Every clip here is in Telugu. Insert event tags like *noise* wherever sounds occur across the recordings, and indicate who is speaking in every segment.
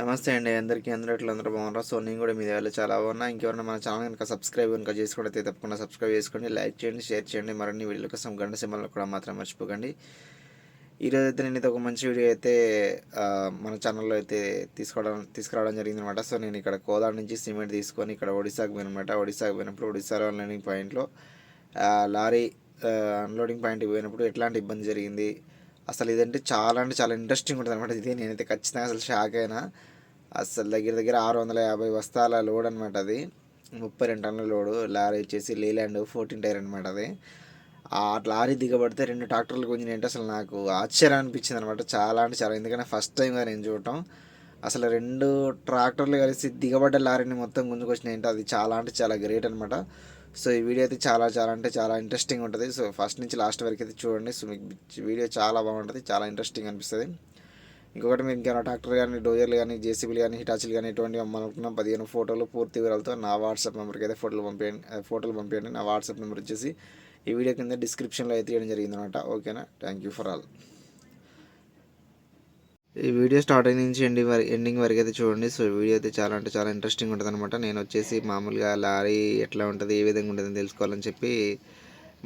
Speaker 1: నమస్తే అండి. అందరికీ అందరూ ఎట్లా అందరూ బాగున్నారా? సో నేను కూడా మీ దగ్గర చాలా బాగున్నా. ఇంకెవరైనా మన ఛానల్ కనుక సబ్స్క్రైబ్ కనుక చేసుకుంటే అయితే తప్పకుండా సబ్స్క్రైబ్ చేసుకోండి. లైక్ చేయండి షేర్ చేయండి. మరిన్ని వీడియోల కోసం గంట సింబల్ కూడా మాత్రం మర్చిపోకండి. ఈరోజు అయితే నేను అయితే ఒక మంచి వీడియో అయితే మన ఛానల్లో అయితే తీసుకోవడం తీసుకురావడం జరిగింది అనమాట సో నేను ఇక్కడ కోదాడ నుంచి సిమెంట్ తీసుకొని ఇక్కడ ఒడిశాకు పోయినమాట. ఒడిశాకు పోయినప్పుడు ఒడిశాలో అన్లోడింగ్ పాయింట్లో లారీ అన్లోడింగ్ పాయింట్కి పోయినప్పుడు ఎట్లాంటి ఇబ్బంది జరిగింది అసలు ఇదంటే చాలా అంటే చాలా ఇంట్రెస్టింగ్ ఉంటుంది అనమాట ఇది నేనైతే ఖచ్చితంగా అసలు షాక్ అయినా. అసలు దగ్గర దగ్గర ఆరు వందల యాభై బస్తాల లోడ్ అనమాట అది. ముప్పై రెండు టన్నుల లోడు లారీ వచ్చేసి లేలాండ్ ఫోర్టీన్ టైర్ అనమాట అది. ఆ లారీ దిగబడితే రెండు ట్రాక్టర్లు కొంచెం ఏంటి అసలు నాకు ఆశ్చర్యం అనిపించింది అనమాట చాలా అంటే చాలా. ఎందుకంటే ఫస్ట్ టైంగా నేను చూడటం. అసలు రెండు ట్రాక్టర్లు కలిసి దిగబడ్డ లారీని మొత్తం గుంజుకొచ్చినాయి అంటే అది చాలా అంటే చాలా గ్రేట్ అనమాట సో ఈ వీడియో అయితే చాలా చాలా అంటే చాలా ఇంట్రెస్టింగ్ ఉంటుంది. సో ఫస్ట్ నుంచి లాస్ట్ వరకు అయితే చూడండి. సో మీకు వీడియో చాలా బాగుంటుంది చాలా ఇంట్రెస్టింగ్ అనిపిస్తుంది. ఇంకొకటి మీరు ఇంకేమైనా ట్రాక్టర్ కానీ డోజర్లు కానీ జేసీబీలు కానీ హిటాచీలు కానీ ఇటువంటి అమ్మాలనుకున్నాం పదిహేను ఫోటోలు పూర్తి వివరాలతో నా వాట్సాప్ నెంబర్కి అయితే ఫోటోలు పంపించండి ఆ, ఫోటోలు పంపించండి నా వాట్సాప్ నెంబర్ వచ్చేసి ఈ వీడియో కింద డిస్క్రిప్షన్లో అయితే ఇవ్వడం జరిగిందనమాట ఓకేనా థ్యాంక్ యూ ఫర్ ఆల్ ఈ వీడియో స్టార్టింగ్ నుంచి ఎండింగ్ వరకు ఎండింగ్ వరకు అయితే చూడండి. సో వీడియో అయితే చాలా అంటే చాలా ఇంట్రెస్టింగ్ ఉంటుంది అనమాట నేను వచ్చేసి మామూలుగా లారీ ఎట్లా ఉంటుంది ఏ విధంగా ఉంటుందని తెలుసుకోవాలని చెప్పి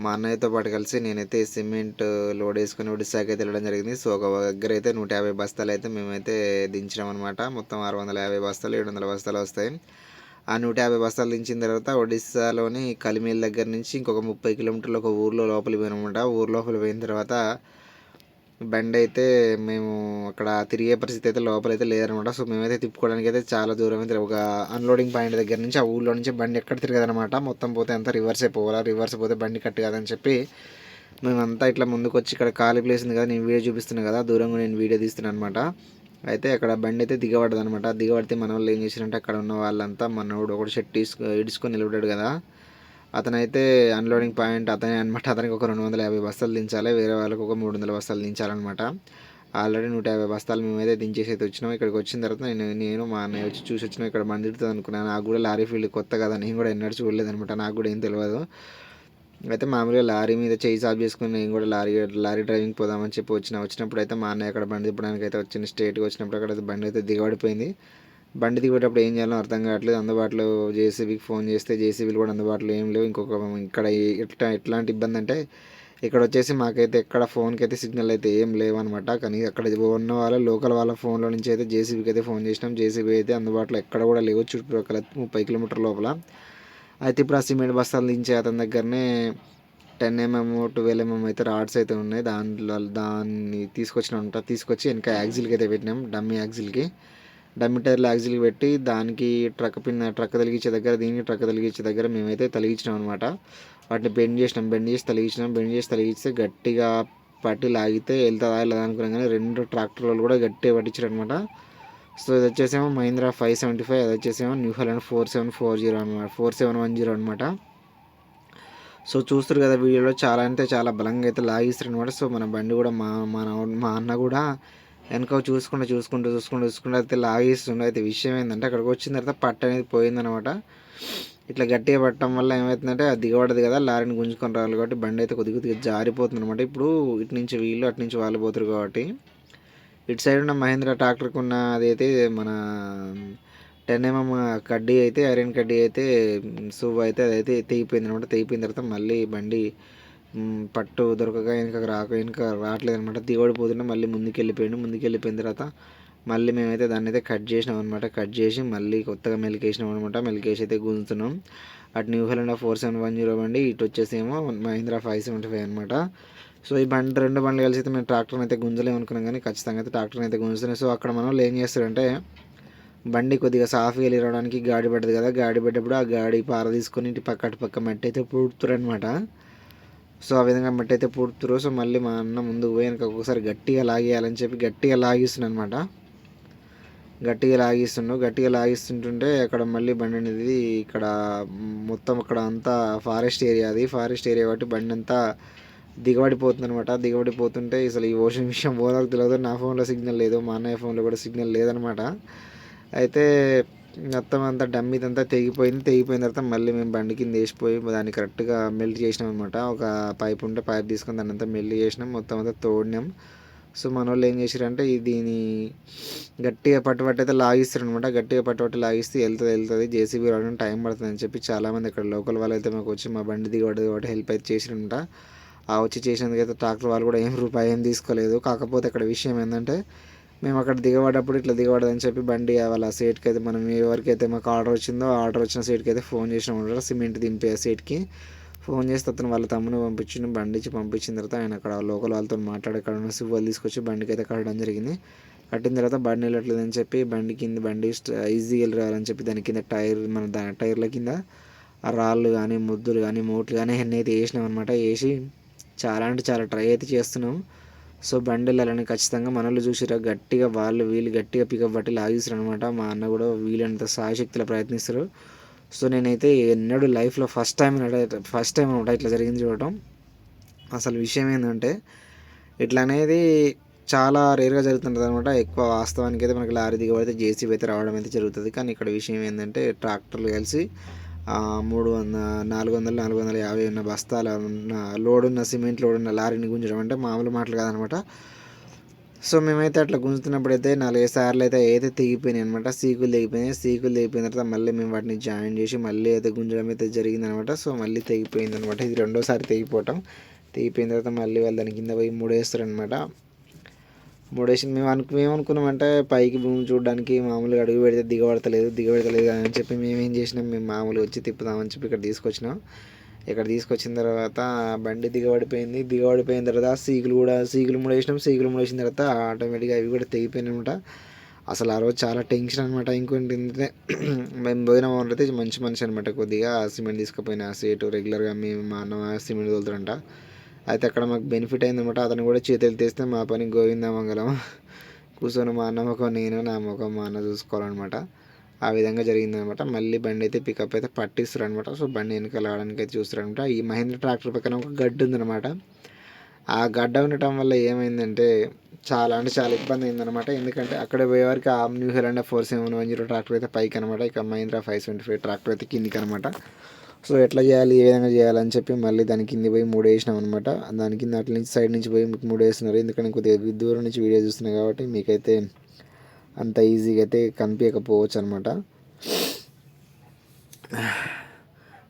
Speaker 1: మా అన్నయ్యతో పాటు కలిసి నేనైతే సిమెంట్ లోడ్ వేసుకొని ఒడిశాకి అయితే వెళ్ళడం జరిగింది. సో ఒక దగ్గర అయితే నూట యాభై బస్తాలు అయితే మేమైతే దించినాం అనమాట మొత్తం ఆరు వందల యాభై బస్తాలు ఏడు వందల బస్తాలు వస్తాయి. ఆ నూట యాభై బస్తాలు దించిన తర్వాత ఒడిశాలోని కలిమేల్ దగ్గర నుంచి ఇంకొక ముప్పై కిలోమీటర్లు ఒక ఊర్లో లోపలికి పోయినమాట ఊరు లోపల పోయిన తర్వాత బండి అయితే మేము అక్కడ తిరిగే పరిస్థితి అయితే లోపల అయితే లేదనమాట. సో మేమైతే తిప్పుకోవడానికి అయితే చాలా దూరం అయితే ఒక అన్లోడింగ్ పాయింట్ దగ్గర నుంచి ఆ ఊళ్ళో నుంచి బండి ఎక్కడ తిరగదనమాట. మొత్తం పోతే అంతా రివర్స్ అయిపోవాలా రివర్స్ పోతే బండి కట్టు కాదని చెప్పి మేమంతా ఇట్లా ముందుకు వచ్చి ఇక్కడ ఖాళీ ప్లేస్ ఉంది కదా నేను వీడియో చూపిస్తున్నాను కదా దూరంగా నేను వీడియో తీస్తున్నాను అనమాట. అయితే అక్కడ బండి అయితే దిగబడదు అనమాట దిగబడితే మన వాళ్ళు ఏం చేసినట్టే అక్కడ ఉన్న వాళ్ళంతా మనోడు ఒకటి షర్ట్ తీసుకు ఇడుచుకొని నిలబడ్డాడు కదా. అతనైతే అన్లోడింగ్ పాయింట్ అతనే అనమాట అతనికి ఒక రెండు వందల యాభై బస్తాలు దించాలి. వేరే వాళ్ళకి ఒక మూడు వందల బస్తాలు దించాలన్నమాట. ఆల్రెడీ నూట యాభై బస్తాలు మేమైతే దించేసి అయితే వచ్చినాం. ఇక్కడికి వచ్చిన తర్వాత నేను నేను మా అన్నయ్య వచ్చి చూసి వచ్చినాం. ఇక్కడ బండి తిడుతుంది అనుకున్నాను. నాకు కూడా లారీ ఫీల్డ్ కొత్త కదా నేను కూడా ఎన్నడూ చూడలేదు అనమాట నాకు కూడా ఏం తెలియదు అయితే మామూలుగా లారీ మీద చేయి సాఫ్ చేసుకుని నేను కూడా లారీ లారీ డ్రైవింగ్ పోదామని చెప్పి వచ్చిన వచ్చినప్పుడు అయితే మా అన్నయ్య అక్కడ బండి తిప్పడానికి అయితే వచ్చిన స్టేట్కి వచ్చినప్పుడు అక్కడ అయితే బండి అయితే దిగబడిపోయింది. బండి దిగేటప్పుడు ఏం చేయాలో అర్థం కావట్లేదు. అందుబాటులో జేసీబీకి ఫోన్ చేస్తే జేసీబీలు కూడా అందుబాటులో ఏం లేవు. ఇంకొక ఇక్కడ ఎట్లా ఎట్లాంటి ఇబ్బంది అంటే ఇక్కడ వచ్చేసి మాకైతే ఎక్కడ ఫోన్కి అయితే సిగ్నల్ అయితే ఏం లేవన్నమాట. కానీ అక్కడ ఉన్న వాళ్ళ లోకల్ వాళ్ళ ఫోన్లో నుంచి అయితే జేసీబీకి అయితే ఫోన్ చేసినాం. జేసీబీ అయితే అందుబాటులో ఎక్కడ కూడా లేవు. చుట్టుపక్కల ముప్పై కిలోమీటర్ లోపల. అయితే ఇప్పుడు ఆ సిమెంట్ బస్తాలు దించే అతని దగ్గరనే టెన్ ఎంఎం ట్వెల్వ్ ఎంఎం అయితే రాడ్స్ అయితే ఉన్నాయి. దాంట్లో దాన్ని తీసుకొచ్చినామంట తీసుకొచ్చి వెనక యాక్సిల్కి అయితే పెట్టినాం. డమ్మీ యాక్సిల్కి. డమ్మీ టైర్లు యాక్సిల్కి పెట్టి దానికి ట్రక్ పిన్ ట్రక్ తలిగించే దగ్గర దీనికి ట్రక్ తలిగించే దగ్గర మేమైతే తలిగించినాం అనమాట వాటిని బెండ్ చేసినాం బెండ్ చేసి తలిగించినాం బెండ్ చేసి తలిగిస్తే గట్టిగా పట్టి లాగితే వెళ్తుందా లేదా అనుకున్నాం కానీ రెండు ట్రాక్టర్లు కూడా గట్టిగా పట్టించారు అనమాట సో ఇది వచ్చేసేమో మహీంద్రా ఫైవ్ సెవెంటీ ఫైవ్ అది వచ్చేసేమో New Holland four seven four zero అనమాట ఫోర్ సెవెన్ వన్ జీరో అనమాట సో చూస్తారు కదా వీడియోలో చాలా అంటే చాలా బలంగా అయితే లాగిస్తారు అనమాట సో మన బండి కూడా మా మన మా అన్న కూడా వెనక చూసుకుంటూ చూసుకుంటూ చూసుకుంటూ చూసుకుంటూ అయితే లాగేస్తుండే అయితే విషయం ఏంటంటే అక్కడికి వచ్చిన తర్వాత పట్ట అనేది పోయిందనమాట ఇట్లా గట్టిగా పట్టడం వల్ల ఏమవుతుందంటే అది దిగబడదు కదా లారీని గుంజుకొని రావాలి కాబట్టి బండి అయితే కొద్ది కొద్దిగా జారిపోతుంది అనమాట ఇప్పుడు ఇటు నుంచి వీళ్ళు అటు నుంచి వాళ్ళు పోతారు కాబట్టి. ఇటు సైడ్ ఉన్న మహేంద్ర ట్రాక్టర్కి ఉన్న అదైతే మన టెన్ ఎంఎం కడ్డీ అయితే ఐరన్ కడ్డీ అయితే సువ్ అయితే అదైతే తెగిపోయింది అనమాట తెగిపోయిన తర్వాత మళ్ళీ బండి పట్టు దొరకక వెనక రాక వెనక రావట్లేదు అనమాట దిగబడిపోతుంటే మళ్ళీ ముందుకు వెళ్ళిపోయాడు ముందుకు వెళ్ళిపోయిన తర్వాత మళ్ళీ మేమైతే దాన్ని అయితే కట్ చేసినాం అనమాట కట్ చేసి మళ్ళీ కొత్తగా మెలికేసినాం అనమాట మెలికేసి అయితే గుంజుతున్నాం. అటు New Holland four seven one zero బండి ఇటు వచ్చేసేమో మహీంద్రా ఫైవ్ సెవెంటీ ఫైవ్ అనమాట సో ఈ బండి రెండు బండ్లు కలిసి అయితే మేము ట్రాక్టర్ని అయితే గుంజలేము అనుకున్నాం కానీ ఖచ్చితంగా అయితే ట్రాక్టర్ని అయితే గుంజుతున్నాయి సో అక్కడ మనం ఏం చేస్తారంటే బండి కొద్దిగా సాఫ్గా రావడానికి గాడి పడ్డది కదా. గాడి పడ్డప్పుడు ఆ గాడి పార తీసుకొని ఇంటి పక్క అటు పక్క మట్టి అయితే పుడుతురనమాట అనమాట సో ఆ విధంగా మట్టి అయితే పూర్తి రోజు మళ్ళీ మా అన్న ముందుకు పోయి వెనక ఒకసారి గట్టిగా లాగేయాలని చెప్పి గట్టిగా లాగిస్తున్నాను అనమాట గట్టిగా లాగిస్తుండు గట్టిగా లాగిస్తుంటుంటే అక్కడ మళ్ళీ బండి అనేది ఇక్కడ మొత్తం అక్కడ అంతా ఫారెస్ట్ ఏరియా అది. ఫారెస్ట్ ఏరియా కాబట్టి బండి అంతా దిగబడిపోతుంది అనమాట దిగబడిపోతుంటే అసలు ఈ ఓషన్ విషయం ఓనర్కి తెలియదు నా ఫోన్లో సిగ్నల్ లేదు. మా అన్నయ్య ఫోన్లో కూడా సిగ్నల్ లేదనమాట అయితే మొత్తం అంతా డమ్ ఇదంతా తెగిపోయింది. తెగిపోయిన తర్వాత మళ్ళీ మేము బండి కింద వేసిపోయి దాన్ని కరెక్ట్గా మెల్ట్ చేసినాం అనమాట ఒక పైప్ ఉంటే పైప్ తీసుకొని దాన్ని అంతా మెల్ట్ చేసినాం. మొత్తం అంతా తోడినాం. సో మన వాళ్ళు ఏం చేశారంటే దీని గట్టిగా పట్టుబట్టి అయితే లాగిస్తారు అనమాట గట్టిగా పట్టుబట్టి లాగిస్తే వెళ్తుంది వెళ్తుంది. జేసీబీ రావడం టైం పడుతుంది అని చెప్పి చాలామంది ఇక్కడ లోకల్ వాళ్ళు అయితే మాకు వచ్చి మా బండి దిగబడి కాబట్టి హెల్ప్ అయితే చేసిరనమాట ఆ వచ్చి చేసినందుకైతే ట్రాక్టర్ వాళ్ళు కూడా ఏం రూపాయి ఏం తీసుకోలేదు. కాకపోతే ఇక్కడ విషయం ఏంటంటే మేము అక్కడ దిగబడప్పుడు ఇట్లా దిగబడదని చెప్పి బండి వాళ్ళ సీట్కి అయితే మనం ఎవరికైతే మాకు ఆర్డర్ వచ్చిందో ఆర్డర్ వచ్చిన సీట్కి అయితే ఫోన్ చేసినాం సిమెంట్ దింపే సీట్కి. ఫోన్ చేస్తే అతను వాళ్ళ తమ్ముని పంపించిన బండి ఇచ్చి పంపించిన తర్వాత ఆయన అక్కడ లోకల్ వాళ్ళతో మాట్లాడి అక్కడ ఉన్న సివ్వలు తీసుకొచ్చి బండికి అయితే కట్టడం జరిగింది. కట్టిన తర్వాత బండి వెళ్ళట్లేదని చెప్పి బండి కింద బండి ఈజీగా వెళ్ళి రావాలని చెప్పి దాని కింద టైర్ మన దాని టైర్ల కింద ఆ రాళ్ళు కానీ ముద్దులు కానీ మూట్లు కానీ అన్నీ అయితే వేసినాం అనమాట వేసి చాలా అంటే చాలా ట్రై అయితే చేస్తున్నాం. సో బండి ఖచ్చితంగా మనల్ని చూసిరా గట్టిగా వాళ్ళు వీళ్ళు గట్టిగా పికప్ పట్టి లాగిస్తారు అనమాట మా అన్న కూడా వీళ్ళంత సాయశక్తిలో ప్రయత్నిస్తారు. సో నేనైతే ఎన్నడూ లైఫ్లో ఫస్ట్ టైం ఫస్ట్ టైం అనమాట ఇట్లా జరిగింది చూడటం. అసలు విషయం ఏంటంటే ఇట్లా అనేది చాలా రేర్గా జరుగుతుంటుంది అనమాట ఎక్కువ వాస్తవానికి అయితే మనకి లారీ దిగబడితే జేసీబీ అయితే రావడం అయితే జరుగుతుంది. కానీ ఇక్కడ విషయం ఏంటంటే ట్రాక్టర్లు కలిసి మూడు వంద నాలుగు వందలు నాలుగు వందల యాభై ఉన్న బస్తాల ఉన్న లోడ్ ఉన్న సిమెంట్ లోడ్ ఉన్న లారీని గుంజడం అంటే మామూలు మాటలు కాదనమాట. సో మేమైతే అట్లా గుంజుతున్నప్పుడు అయితే నాలుగు సార్లు అయితే అయితే తెగిపోయినాయి అనమాట సీకులు తెగిపోయినాయి. సీకులు తెగిపోయిన తర్వాత మళ్ళీ మేము వాటిని జాయిన్ చేసి మళ్ళీ అయితే గుంజడం అయితే జరిగిందనమాట. సో మళ్ళీ తెగిపోయింది అనమాట ఇది రెండోసారి తెగిపోవటం. తెగిపోయిన తర్వాత మళ్ళీ వాళ్ళు దాని కింద పోయి మూడేస్తారు మూడేసింది మేము అనుకు మేము అనుకున్నామంటే పైకి భూమి చూడడానికి మామూలుగా అడుగు పెడితే దిగబడతలేదు దిగబడతలేదు అని చెప్పి మేము ఏం చేసినాం మేము మామూలుగా వచ్చి తిప్పుదామని చెప్పి ఇక్కడ తీసుకొచ్చినాం. ఇక్కడ తీసుకొచ్చిన తర్వాత బండి దిగబడిపోయింది. దిగబడిపోయిన తర్వాత సీకులు కూడా సీకులు మూడేసినాం. సీకులు మూడేసిన తర్వాత ఆటోమేటిక్గా అవి కూడా తెగిపోయినమాట అసలు ఆ రోజు చాలా టెన్షన్ అనమాట ఇంకోటి ఏంటంటే మేము పోయిన వాళ్ళు అయితే మంచి మనిషి అనమాట కొద్దిగా సిమెంట్ తీసుకుపోయిన సీటు రెగ్యులర్గా మేము మా అన్న సిమెంట్ తోలుతారంట అయితే అక్కడ మాకు బెనిఫిట్ అయిందనమాట అతను కూడా చేతులు తీస్తే మా పని గోవిందమంగళం కూర్చొని మా అన్న ముఖం నేను నా ముఖం మా అన్న చూసుకోవాలన్నమాట. ఆ విధంగా జరిగిందనమాట మళ్ళీ బండి అయితే పికప్ అయితే పట్టిస్తారు అనమాట సో బండి వెనకాల రావడానికి అయితే చూస్తారనమాట ఈ మహేంద్ర ట్రాక్టర్ పక్కన ఒక గడ్డ ఉందనమాట ఆ గడ్డ ఉండటం వల్ల ఏమైందంటే చాలా అంటే చాలా ఇబ్బంది అయిందనమాట ఎందుకంటే అక్కడ పోయేవారికి ఆ New Holland four seven one zero tractor అయితే పైకి అనమాట ఇక Mahindra five seventy five tractor అయితే కిందికి అనమాట సో ఎట్లా చేయాలి ఏ విధంగా చేయాలని చెప్పి మళ్ళీ దాని కింద పోయి మూడు వేసినాం అనమాట దాని కింద అట్ల నుంచి సైడ్ నుంచి పోయి మూడు వేస్తున్నారు. ఎందుకంటే కొద్దిగా దూరం నుంచి వీడియో చూస్తున్నాయి కాబట్టి మీకైతే అంత ఈజీగా అయితే కనిపించకపోవచ్చు అనమాట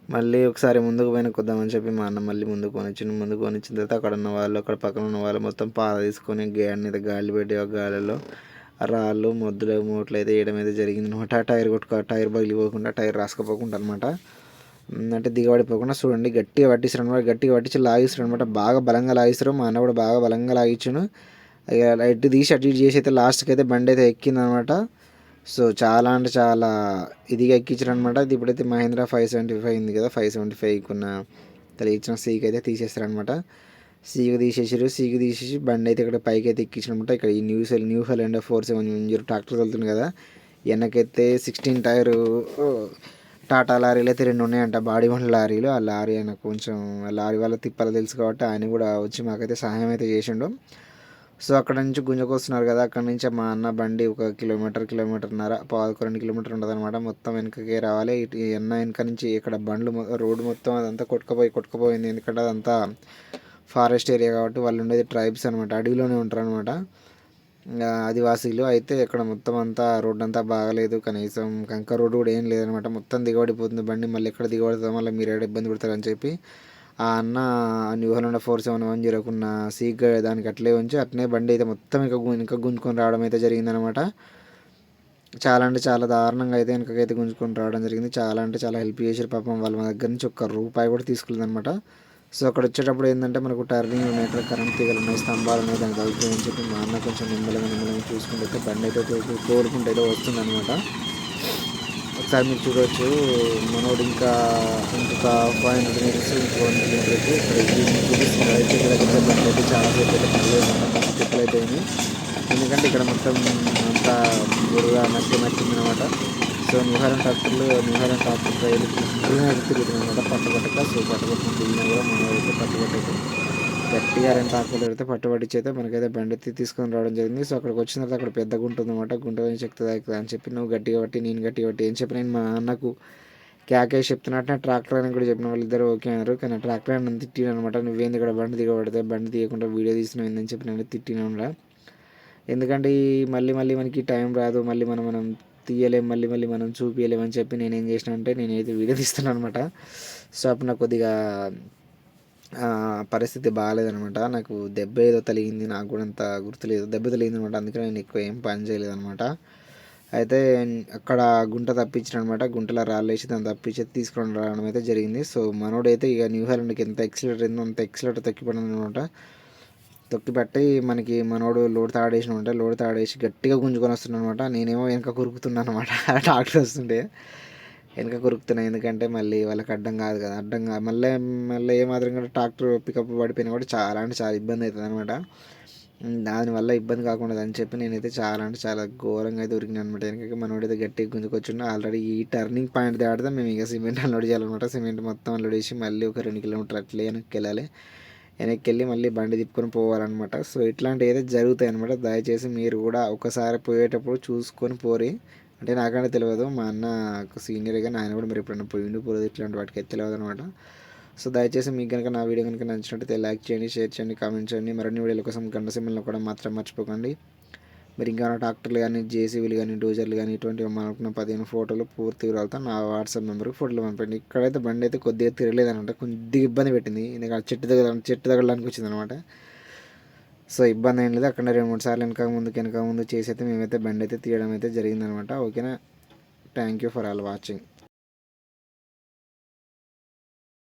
Speaker 1: మళ్ళీ ఒకసారి ముందుకు పోయిన కొద్దామని చెప్పి మా అన్న మళ్ళీ ముందుకు కొనిచ్చిన ముందుకు కొనిచ్చిన తర్వాత అక్కడ ఉన్న వాళ్ళు అక్కడ పక్కన ఉన్న వాళ్ళు మొత్తం పాత తీసుకొని గాడి మీద గాలి పెట్టి ఆ గాలిలో రాళ్ళు మొద్దులు మూట్లు అయితే వేయడం అయితే జరిగింది అనమాట టైర్ కొట్టుకో టైర్ పగిలిపోకుండా టైర్ రాసుకపోకుండా అనమాట అంటే దిగబడిపోకుండా చూడండి గట్టిగా పట్టిస్తారు అనమాట గట్టిగా పట్టించి లాగిస్తారు అనమాట బాగా బలంగా లాగిస్తారు మా అన్న కూడా బాగా బలంగా లాగించాను ఇటు తీసి అటు ఇటు చేసి అయితే లాస్ట్కి అయితే బండి అయితే ఎక్కిందనమాట సో చాలా అంటే చాలా ఇదిగా ఎక్కించారు అనమాట ఇది ఇప్పుడైతే మహేంద్ర ఫైవ్ సెవెంటీ ఫైవ్ ఉంది కదా ఫైవ్ సెవెంటీ ఫైవ్కి ఉన్న ఇచ్చిన సీకి అయితే తీసేస్తారనమాట సీకి తీసేసారు సీకి తీసేసి బండి అయితే ఇక్కడ పైకి అయితే ఎక్కించారనమాట ఇక్కడ ఈ new cell New Holland four seven zero tractor వెళ్తుంది కదా. వెనకైతే సిక్స్టీన్ టైర్ టాటా లారీలు అయితే రెండు ఉన్నాయంట. బాడీ వన్ లారీలు. ఆ లారీ ఆయన కొంచెం లారీ వాళ్ళ తిప్పలు తెలుసు కాబట్టి ఆయన కూడా వచ్చి మాకైతే సహాయం అయితే చేసిండు. సో అక్కడ నుంచి గుంజకొస్తున్నారు కదా. అక్కడ నుంచి మా అన్న బండి ఒక కిలోమీటర్ కిలోమీటర్న్నర పావుకు రెండు కిలోమీటర్ ఉంటుంది అనమాట మొత్తం వెనకకే రావాలి. ఇటు ఎన్న వెనక నుంచి ఇక్కడ బండ్లు రోడ్డు మొత్తం అదంతా కొట్టుకుపోయి కొట్టుకుపోయింది. ఎందుకంటే అదంతా ఫారెస్ట్ ఏరియా కాబట్టి వాళ్ళు ఉండేది ట్రైబ్స్ అనమాట అడవిలోనే ఉంటారు అనమాట ఆదివాసీలు అయితే ఇక్కడ మొత్తం అంతా రోడ్డు అంతా బాగలేదు. కనీసం కంక రోడ్డు కూడా ఏం లేదనమాట మొత్తం దిగబడిపోతుంది బండి. మళ్ళీ ఎక్కడ దిగబడతాం మళ్ళీ మీరు ఇబ్బంది పడతారని చెప్పి ఆ అన్న New Holland four seven one జీరోకున్న సీక్ దానికి అట్లే ఉంచి అట్నే బండి అయితే మొత్తం ఇంకా ఇంకా గుంజుకొని రావడం అయితే జరిగిందనమాట చాలా అంటే చాలా దారుణంగా అయితే వెనకకైతే గుంజుకొని రావడం జరిగింది. చాలా అంటే చాలా హెల్ప్ చేశారు. పాపం వాళ్ళ దగ్గర నుంచి ఒక్క రూపాయి కూడా తీసుకెళ్ళదనమాట సో అక్కడ వచ్చేటప్పుడు ఏంటంటే మనకు టర్నింగ్ ఉన్నాయి ఇక్కడ కరెంట్ తీగలు ఉన్నాయి స్తంభాలు ఉన్నాయి దానికి అవుతుంది అని చెప్పి మా అన్న కొంచెం నిమ్మలంగా నిమ్మలంగా చూసుకుంటే బండి అయితే తోలుకుంటే ఏదో వస్తుందన్నమాట. ఒకసారి మీరు చూడవచ్చు మనోడు ఇంకా ఇంకొక ఫైవ్ హండ్రెడ్ మీటర్స్ ఇంకో హండ్రెడ్ కిలోమీటర్ అయితే ఇక్కడ చూపిస్తున్నారు అయితే ఇక్కడ బండి అయితే చాలా సేపు అయితే పర్లేదు స్టెప్పులు అయితే ఎందుకంటే ఇక్కడ మొత్తం అంతా గురుగా మట్టి ఉందన్నమాట. సో నిహారం ట్రాక్టర్లు నిహారం ట్రాక్టర్ రైలు తిరుగుతుంది అనమాట పట్టుబట్టక సో పట్టుబట్టుకుని దిగినా కూడా మనం అయితే పట్టుబట్టకు గట్టిగా రెండు ట్రాక్టర్లు పెడితే పట్టుబట్టించి అయితే మనకైతే బండి తీసుకొని రావడం జరిగింది. సో అక్కడికి వచ్చిన తర్వాత అక్కడ పెద్ద గుంట ఉందన్నమాట. గుంట నుంచి ఎక్కుతుంది అవుతుంది అని చెప్పి నువ్వు గట్టిగా పట్టి నేను గట్టిగా పట్టి ఏం చెప్పి నేను మా అన్నకు క్యాకే చెప్తున్నట్టు ట్రాక్టర్ అని కూడా చెప్పిన వాళ్ళు ఇద్దరు ఓకే అన్నారు. కానీ ట్రాక్టర్ అని తిట్టిన అనమాట నువ్వేంది ఇక్కడ బండి దిగబడితే బండి తీయకుండా వీడియో తీసిన ఏందని చెప్పి నేను తిట్టిన ఎందుకంటే ఈ మళ్ళీ మళ్ళీ మనకి టైం రాదు. మళ్ళీ మనం మనం తీయలేం మళ్ళీ మళ్ళీ మనం చూపించలేమని చెప్పి నేను ఏం చేసిన అంటే నేనైతే వీడియో తీస్తున్నాను అనమాట. సో అప్పుడు నాకు కొద్దిగా పరిస్థితి బాగాలేదనమాట. నాకు దెబ్బ ఏదో తలిగింది నాకు కూడా అంత గుర్తులేదు దెబ్బ తలిగింది అనమాట. అందుకే నేను ఎక్కువ ఏం పని చేయలేదనమాట అయితే అక్కడ గుంట తప్పించిన అనమాట. గుంటలో రాళ్ళు వేసి దాన్ని తప్పించి తీసుకొని రావడం అయితే జరిగింది. సో మనోడైతే ఇక న్యూ హాలండ్కి ఎంత ఎక్సిలేటర్ అయిందో అంత ఎక్సలేటర్ అనమాట. తొక్కి తొక్కిపెట్టి మనకి మనోడు లోడ్ తాడేసిన ఉంటే లోడ్ తాడేసి గట్టిగా గుంజుకొని వస్తున్నాను అనమాట నేనేమో వెనక కురుకుతున్నాను అనమాట *laughs* డాక్టర్ వస్తుంటే వెనక కురుకుతున్నా ఎందుకంటే మళ్ళీ వాళ్ళకి అడ్డం కాదు కదా. అడ్డం కాదు మళ్ళీ మళ్ళీ ఏ మాత్రం కూడా ట్రాక్టర్ పికప్ పడిపోయినా కూడా చాలా అంటే చాలా ఇబ్బంది అవుతుంది అనమాట దానివల్ల ఇబ్బంది కాకుండా అని చెప్పి నేనైతే చాలా అంటే చాలా ఘోరంగా అయితే ఉరికినాను అనమాట వెనక మనోడైతే గట్టిగా గుంజుకొచ్చిండు. ఆల్రెడీ ఈ టర్నింగ్ పాయింట్ దాటితే మేము ఇక సిమెంట్ అన్లోడ్ చేయాలన్నమాట సిమెంట్ మొత్తం అన్లోడ్ చేసి మళ్ళీ ఒక రెండు కిలోమీటర్ అట్లే వెనక్కి వెళ్ళాలి. వెనక్కి వెళ్ళి మళ్ళీ బండి తిప్పుకొని పోవాలన్నమాట. సో ఇట్లాంటివి అయితే జరుగుతాయి అనమాట దయచేసి మీరు కూడా ఒకసారి పోయేటప్పుడు చూసుకొని పోరి. అంటే నాకంటే తెలియదు మా అన్న ఒక సీనియర్గా ఆయన కూడా మీరు ఎప్పుడైనా పోయిండు పోలేదు. ఇట్లాంటి వాటికి అయితే తెలియదు అనమాట సో దయచేసి మీకు కనుక నా వీడియో కనుక నచ్చినట్టయితే లైక్ చేయండి షేర్ చేయండి కామెంట్ చేయండి. మరిన్ని వీడియోల కోసం గంట సిమ్మల్ని కూడా మాత్రం మర్చిపోకండి. మీరు ఇంకా ట్రాక్టర్లు కానీ జేసీబీలు కానీ డోజర్లు కానీ ఇటువంటి మనకున్న పదిహేను ఫోటోలు పూర్తి వివరాలతో నా వాట్సాప్ నెంబర్కి ఫోటోలు పంపండి. ఇక్కడైతే బండి అయితే కొద్దిగా తిరగలేదనమాట కొద్దిగా ఇబ్బంది పెట్టింది. ఎందుకంటే చెట్టు దగ్గర చెట్టు తగలడానికి వచ్చింది అనమాట సో ఇబ్బంది ఏం లేదు. అక్కడ రెండు మూడు సార్లు వెనక ముందు వెనక ముందు చేసి అయితే మేమైతే బండి అయితే తీయడం అయితే జరిగిందనమాట ఓకేనా? Thank you for all watching